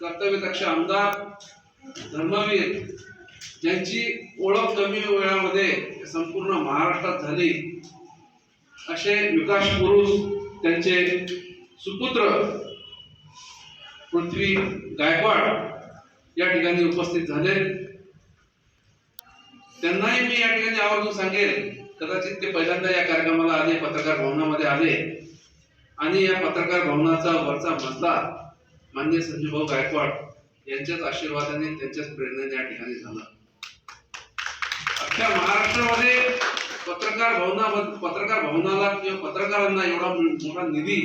कर्तव्यदक्ष आमदार धर्मवीर ज्यांची ओळख कमी वेळामध्ये संपूर्ण महाराष्ट्रात झाली असे विकास पुरुष त्यांचे सुपुत्र पृथ्वी गायकवाड या ठिकाणी उपस्थित झाले. त्यांनाही मी या ठिकाणी आवर्जून सांगेल कदाचित ते पहिल्यांदा या कार्यक्रमाला आले पत्रकार भवनामध्ये आले आणि या पत्रकार भवनाचा वरचा मजला मान्य संजूभाऊ गायकवाड यांच्याच आशीर्वादाने त्यांच्याच प्रेरणेने या ठिकाणी झाला. अख्ख्या महाराष्ट्रामध्ये पत्रकार भवना पत्रकार भवनाला किंवा पत्रकारांना एवढा मोठा निधी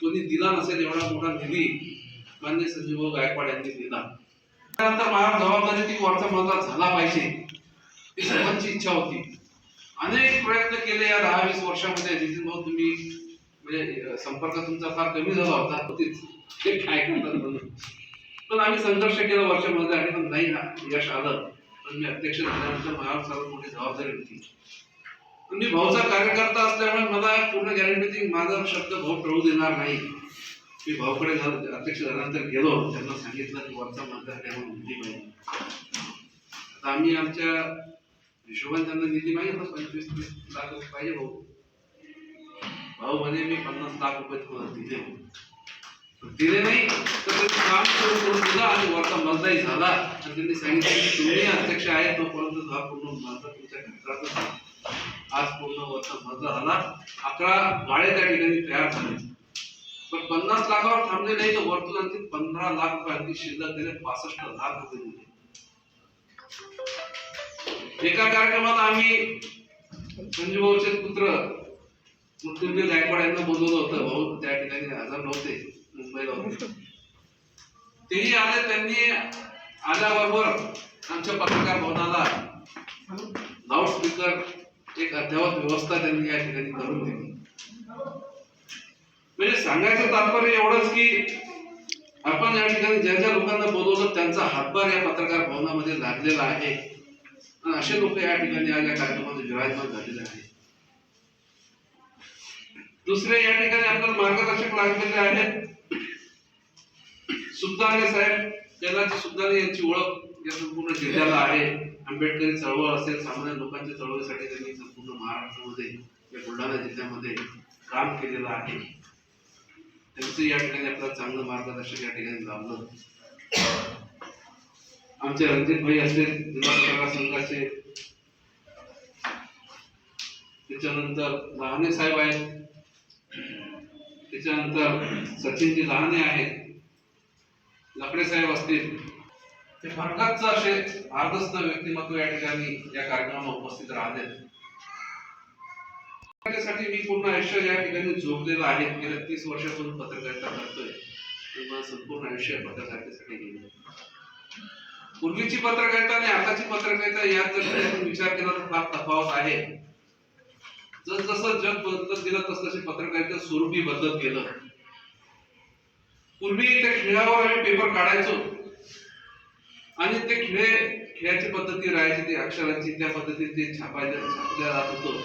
कोणी दिला नसेल एवढा मोठा निधी मान्य संजूभाऊ गायकवाड यांनी दिला. त्यानंतर मला जबाबदारी ती वरचा मजला झाला पाहिजे ही सर्वांची इच्छा होती. अनेक प्रयत्न केले या दहा वीस वर्षामध्ये. जितीन भाऊ तुम्ही म्हणजे संपर्क तुमचा फार कमी झाला होता होतीच. ते काय करतात म्हणून? पण आम्ही संघर्ष केला वर्षामध्ये आणि पण नाही ना यश आलं. पण मी अध्यक्ष झाल्यानंतर मला सर्वात मोठी जबाबदारी होती. पण मी भाऊचा कार्यकर्ता असल्यामुळे मला पूर्ण गॅरंटी होती माझा शब्द भाऊ टळू देणार नाही. मी भाऊकडे अध्यक्ष झाल्यानंतर गेलो. त्यांना सांगितलं की वरचा मतदार त्यामुळे निधी पाहिजे. आता आम्ही आमच्या हिशोबाने त्यांना निधी पाहिजे पंचवीस तीस लाख पाहिजे भाऊ. भाऊ म्हणे मी पन्नास लाख रुपये तुम्हाला दिले. दिले नाही तर त्यांनी काम सुरू करून दिलं आणि वरचा मजदाही झाला. आणि त्यांनी सांगितलं की तुम्ही अध्यक्ष आहे तोपर्यंत हा पूर्ण माझा तुमच्या घरातच आज पूर्ण वरचा मजदा झाला. अकरा गाळे त्या ठिकाणी तयार झाले. पण पन्नास लाखावर थांबले नाही तर वरतून आणखी पंधरा लाख रुपये आणखी शिल्लक दिले पासष्ट लाख रुपये दिले. एका कार्यक्रमात आम्ही संजू पुत्र मृत्युंजय गायकवाड यांना बोलवलं होतं. भाऊ त्या ठिकाणी हजर नव्हते. मुंबईला होते. तेही आले त्यांनी आल्याबरोबर आमच्या पत्रकार भवनाला लाऊडस्पीकर एक अद्ययावत व्यवस्था त्यांनी या ठिकाणी करून दिली. म्हणजे सांगायचं तात्पर्य एवढंच की आपण या ठिकाणी ज्या ज्या लोकांना बोलवलं त्यांचा हातभार या पत्रकार भवनामध्ये लागलेला आहे. आणि असे लोक या ठिकाणी आज या कार्यक्रमामध्ये विराजमान झालेले आहेत. दुसरे या ठिकाणी आपल्याला मार्गदर्शक लागलेले आहेत. सुद्धाने साहेब कैलाची सुद्धाने यांची ओळख या संपूर्ण जिल्ह्याला आहे. आंबेडकरी चळवळ असेल सामान्य लोकांच्या चळवळीसाठी त्यांनी संपूर्ण महाराष्ट्रामध्ये या बुलढाणा जिल्ह्यामध्ये काम केलेलं आहे. त्यांचं या ठिकाणी आपल्याला चांगलं मार्गदर्शन या ठिकाणी लाभलं. आमचे रणजित भाई असतील जिल्हा पत्रकार संघाचे. त्याच्यानंतर लहाने साहेब आहेत. त्याच्यानंतर सचिनजी लहाने आहेत. लकडे साहेब असतील. ते भरगच्च असे आर्धस्थ व्यक्तिमत्व या ठिकाणी या कार्यक्रमाला उपस्थित राहते त्यासाठी मी पूर्ण आयुष्य या ठिकाणी झोपलेलं आहे. गेल्या तीस वर्षापासून पत्रकारिता करतोय. संपूर्ण आयुष्य पत्रकारितेसाठी गेलं पूर्वीची पत्रकारिता आणि आताची पत्रकारिता यात जर विचार केला तर फार तफावत आहे. जस जसं जग बदलत गेलं तस तसे पत्रकारिता स्वरूपी बदलत गेलं पूर्वी त्या खिळ्यावर आम्ही पेपर काढायचो. आणि ते खिळे खेळाची पद्धती राहायची ती अक्षरांची त्या पद्धतीने ते छापल्या जात होतं.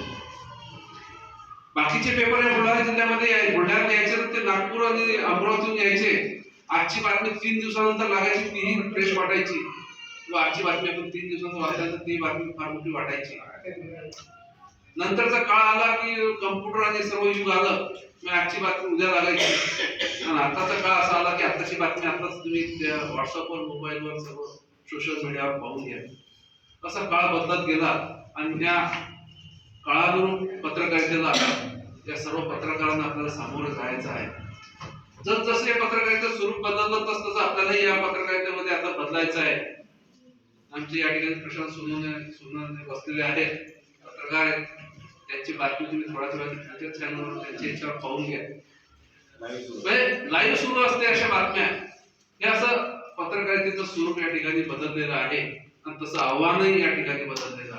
बाकीचे पेपर या बुलढाणा जिल्ह्यामध्ये याय- बुलढाण्यात यायचे तर ते नागपूर आणि अमरावतीहून यायचे. आजची बातमी तीन दिवसानंतर लागायची तीही फ्रेश वाटायची. किंवा आजची बातमी आपण तीन दिवसांत वाचायचं तर ती बातमी फार मोठी वाटायची. नंतरचा काळ आला की कम्प्युटर आणि सर्व युग आलं मग आजची बातमी उद्या लागायची. आणि आताचा काळ असा आला की आताची बातमी आताच तुम्ही त्या व्हॉट्सअपवर मोबाईलवर सर्व सोशल मीडियावर पाहून घ्या. असा काळ बदलत गेला आणि त्या काळानुरूप पत्रकारितेला या सर्व पत्रकारांना आपल्याला सामोरं जायचं आहे. जस जसं या पत्रकारितेचं स्वरूप बदललं तस तसं आपल्यालाही या पत्रकारितेमध्ये आता बदलायचं आहे. आमचे या ठिकाणी प्रशांत सोनवणे सोनवणे बसलेले आहेत पत्रकार आहेत. त्यांची बातमी तुम्ही वेळात त्यांच्या चॅनलवर त्यांच्या याच्यावर पाहून घ्या. म्हणजे लाईव्ह सुरू असते अशा बातम्या. हे असं पत्रकारितेचं स्वरूप या ठिकाणी बदललेलं आहे. आणि तसं आव्हानही या ठिकाणी बदललेलं